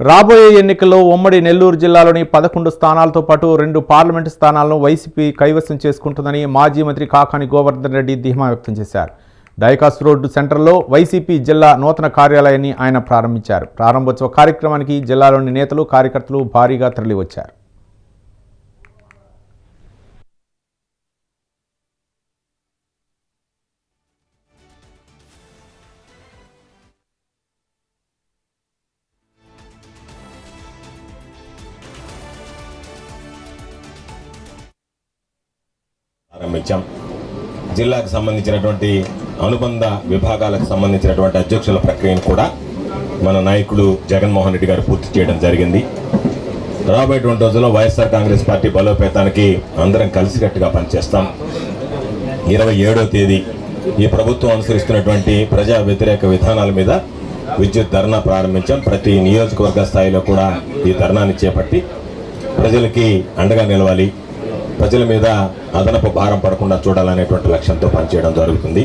రాబోయే ఎన్నికల్లో ఉమ్మడి నెల్లూరు జిల్లాలోని పదకొండు స్థానాలతో పాటు రెండు పార్లమెంటు స్థానాలను వైసీపీ కైవసం చేసుకుంటుందని మాజీ మంత్రి కాకాని గోవర్ధన్ రెడ్డి ధీమా వ్యక్తం చేశారు. డైకాస్ రోడ్డు సెంటర్లో వైసీపీ జిల్లా నూతన కార్యాలయాన్ని ఆయన ప్రారంభించారు. ప్రారంభోత్సవ కార్యక్రమానికి జిల్లాలోని నేతలు కార్యకర్తలు భారీగా తరలివచ్చారు. ప్రారంభించాం. జిల్లాకు సంబంధించినటువంటి అనుబంధ విభాగాలకు సంబంధించినటువంటి అధ్యక్షుల ప్రక్రియను కూడా మన నాయకుడు జగన్మోహన్ రెడ్డి గారు పూర్తి చేయడం జరిగింది. రాబోయేటువంటి రోజుల్లో వైఎస్ఆర్ కాంగ్రెస్ పార్టీ బలోపేతానికి అందరం కలిసికట్టుగా పనిచేస్తాం. ఇరవై ఏడో తేదీ ఈ ప్రభుత్వం అనుసరిస్తున్నటువంటి ప్రజా వ్యతిరేక విధానాల మీద విద్యుత్ ధర్నా ప్రారంభించాం. ప్రతి నియోజకవర్గ స్థాయిలో కూడా ఈ ధర్నాన్ని చేపట్టి ప్రజలకి అండగా నిలవాలి. ప్రజల మీద అదనపు భారం పడకుండా చూడాలనేటువంటి లక్ష్యంతో పనిచేయడం జరుగుతుంది.